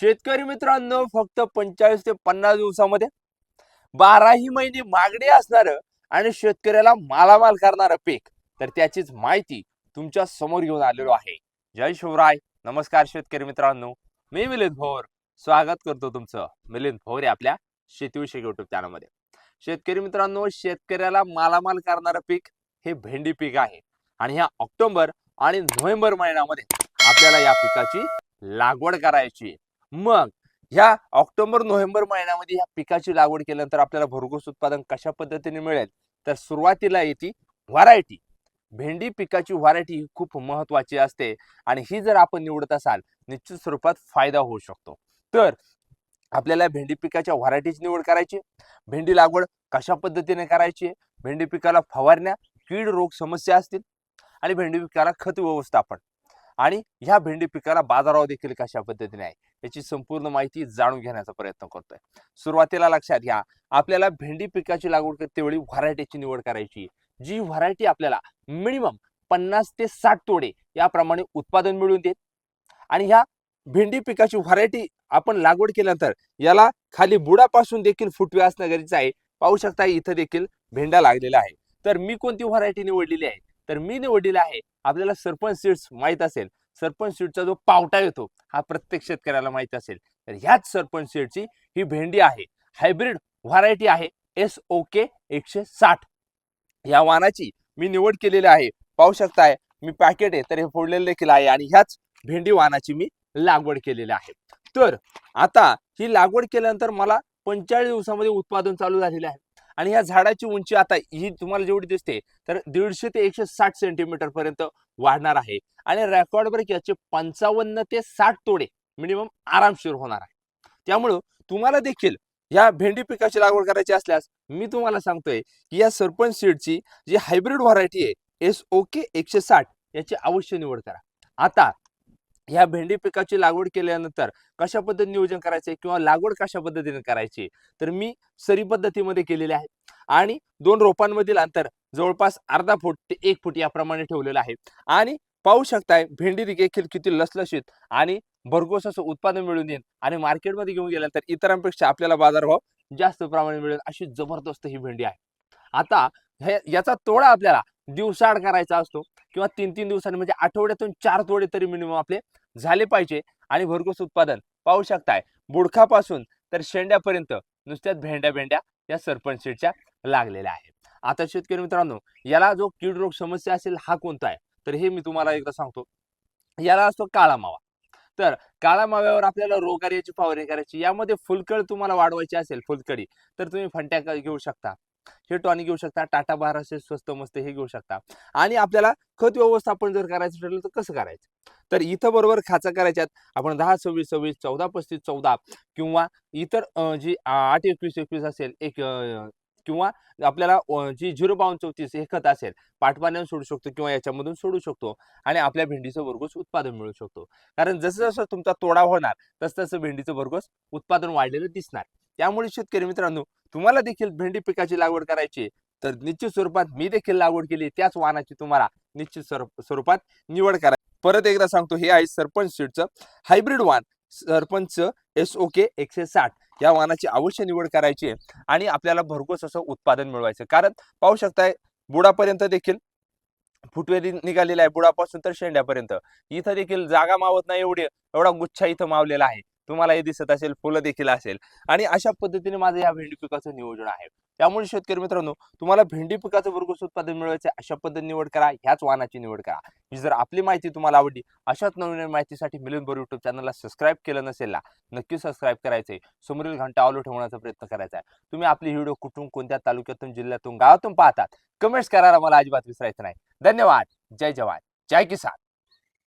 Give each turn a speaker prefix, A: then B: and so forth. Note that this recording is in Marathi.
A: शेतकरी मित्रांनो फक्त पंचेचाळीस ते पन्नास दिवसामध्ये बाराही महिने मागणी असणार आणि शेतकऱ्याला मालामाल करणारं पीक. तर त्याचीच माहिती तुमच्यासमोर घेऊन आलेलो आहे. जय शिवराय. नमस्कार शेतकरी मित्रांनो. मी मिलिंद भोर. स्वागत करतो तुमचं. मिलिंद भोर आपल्या शेतीविषयी युट्यूब चॅनलमध्ये शेतकरी मित्रांनो शेतकऱ्याला मालामाल करणारं पीक हे भेंडी पीक आहे. आणि ह्या ऑक्टोबर आणि नोव्हेंबर महिन्यामध्ये आपल्याला या पिकाची लागवड करायची आहे. मग ह्या ऑक्टोबर नोव्हेंबर महिन्यामध्ये ह्या पिकाची लागवड केल्यानंतर आपल्याला भरघोस उत्पादन कशा पद्धतीने मिळेल? तर सुरुवातीला येते व्हरायटी. भेंडी पिकाची व्हरायटी ही खूप महत्वाची असते आणि ही जर आपण निवडत असाल निश्चित स्वरूपात फायदा होऊ शकतो. तर आपल्याला भेंडी पिकाच्या व्हरायटीची निवड करायची भेंडी लागवड कशा पद्धतीने करायची भेंडी पिकाला फवारण्या कीड रोग समस्या असतील आणि भेंडी पिकाला खत व्यवस्थापन. आणि ह्या भेंडी पिकाला बाजारावर देखील कशा पद्धतीने आहे याची संपूर्ण माहिती जाणून घेण्याचा प्रयत्न करतोय. सुरुवातीला लक्षात घ्या आपल्याला भेंडी पिकाची लागवड करतेवेळी व्हरायटीची निवड करायची जी व्हरायटी आपल्याला मिनिमम पन्नास ते साठ तोडे याप्रमाणे उत्पादन मिळून देत आणि ह्या भेंडी पिकाची व्हरायटी आपण लागवड केल्यानंतर याला खाली बुडापासून देखील फुटवे असणं गरजेचं आहे. पाहू शकता इथं देखील भेंडा लागलेला आहे तर मी कोणती व्हरायटी निवडलेली आहे? तर मी निवडलेला आहे. आपल्याला सरपंच सीड्स माहीत असेल. सरपंच सीडचा जो पावटा येतो हा प्रत्येक शेतकऱ्याला माहीत असेल. तर ह्याच सरपंच सीडची ही भेंडी आहे. हायब्रिड व्हरायटी आहे. एस ओ के एकशे साठ. या वाहनाची मी निवड केलेली आहे. पाहू शकताय मी पॅकेट आहे तर हे फोडलेलं देखील आहे आणि ह्याच भेंडी वाहनाची मी लागवड केलेली आहे. तर आता ही लागवड केल्यानंतर मला पंचेचाळीस दिवसामध्ये उत्पादन चालू झालेलं आहे. आणि या झाडाची उंची आता ही तुम्हाला जेवढी दिसते तर दीडशे ते एकशे साठ सेंटीमीटर पर्यंत वाढणार आहे. आणि रेकॉर्ड ब्रेक याचे पंचावन्न ते साठ तोडे मिनिमम आरामशीर होणार आहे. त्यामुळं तुम्हाला देखील या भेंडी पिकाची लागवड करायची असल्यास मी तुम्हाला सांगतोय की या सरपंच सीडची जी हायब्रिड व्हरायटी आहे एस ओके एकशे साठ याची अवश्य निवड करा. आता ह्या भेंडी पिकाची लागवड केल्यानंतर कशा पद्धतीने नियोजन करायचे किंवा लागवड कशा पद्धतीने करायची? तर मी सरी पद्धतीमध्ये केलेली आहे आणि दोन रोपांमधील अंतर जवळपास अर्धा फूट ते एक फूट याप्रमाणे ठेवलेलं आहे. आणि पाहू शकताय भेंडी देखील किती लसलशीत आणि भरघोस असं उत्पादन मिळून येईल आणि मार्केटमध्ये घेऊन गेल्यानंतर इतरांपेक्षा आपल्याला बाजारभाव जास्त प्रमाणे मिळेल अशी जबरदस्त ही भेंडी आहे. आता हे याचा तोडा आपल्याला दिवसाआड करायचा असतो किंवा तीन तीन दिवसांनी म्हणजे आठवड्यातून चार तोडे तरी मिनिमम आपले झाले पाहिजे आणि भरघोस उत्पादन. पाहू शकताय बुडखापासून तर शेंड्यापर्यंत नुसत्याच भेंड्या भेंड्या या सरपंच सीडच्या लागलेल्या आहेत. आता शेतकरी मित्रांनो याला जो कीड रोग समस्या असेल हा कोणता आहे? तर हे मी तुम्हाला एकदा सांगतो. याला असतो काळा मावा. तर काळा माव्यावर आपल्याला रोगारियाची फवारणी करायची. यामध्ये फुलकळ तुम्हाला वाढवायची असेल फुलकडी तर तुम्ही फंट्या घेऊ शकता. हे टॉनिक घेऊ शकता टाटा बाराशे स्वस्त मस्त हे घेऊ शकता. आणि आपल्याला खत व्यवस्थापन जर करायचं ठरलं तर कसं करायचं? तर इथं बरोबर खाचा करायच्यात आपण दहा सव्वीस सव्वीस चौदा पस्तीस चौदा किंवा इतर जी आठ एकवीस एकवीस असेल एक किंवा आपल्याला जी झिरो बावन्न चौतीस हे खत असेल पाठपाण्यावर सोडू शकतो किंवा याच्यामधून सोडू शकतो आणि आपल्या भेंडीचं भरघोस उत्पादन मिळू शकतो. कारण जसं जसं तुमचा तोडा होणार तसं तसं भेंडीचं भरघोस उत्पादन वाढलेलं दिसणार. त्यामुळे शेतकरी मित्रांनो तुम्हाला देखील भेंडी पिकाची लागवड करायची तर निश्चित स्वरूपात मी देखील लागवड केली त्याच वाहनाची तुम्हाला निश्चित स्वरूप- स्वरूपात निवड करा परत एकदा सांगतो हे आहे सरपंच सीटचं हायब्रिड वाहन. सरपंच एस ओके एकशे साठ या वाहनाची अवश्य निवड करायची आहे आणि आपल्याला भरघोस असं उत्पादन मिळवायचं कारण पाहू शकताय बुडापर्यंत देखील फुटवेरी निघालेला आहे. बुडापासून तर शेंड्यापर्यंत. इथं देखील जागा मावत नाही एवढे एवढा गुच्छा इथं मावलेला आहे. तुम्हाला हे दिसत असेल फुलं देखील असेल. आणि अशा पद्धतीने माझं या भेंडी पिकाचं नियोजन आहे. त्यामुळे शेतकरी मित्रांनो तुम्हाला भेंडी पिकाचं भरघोस उत्पादन मिळवायचं अशा पद्धतीने निवड करा ह्याच वाहनाची निवड करा. ही जर आपली माहिती तुम्हाला आवडली अशाच नवीन नवीन माहितीसाठी मिलन बोर युट्यूब चॅनलला सबस्क्राईब केलं नसेल ना नक्की सबस्क्राईब करायचंय. समोरील घंटा ऑलो ठेवण्याचा प्रयत्न करायचा आहे. तुम्ही आपली व्हिडिओ कुठून कोणत्या तालुक्यातून जिल्ह्यातून गावातून पाहतात कमेंट्स करायला मला अजिबात विसरायचं नाही. धन्यवाद. जय जवान. जय किसान.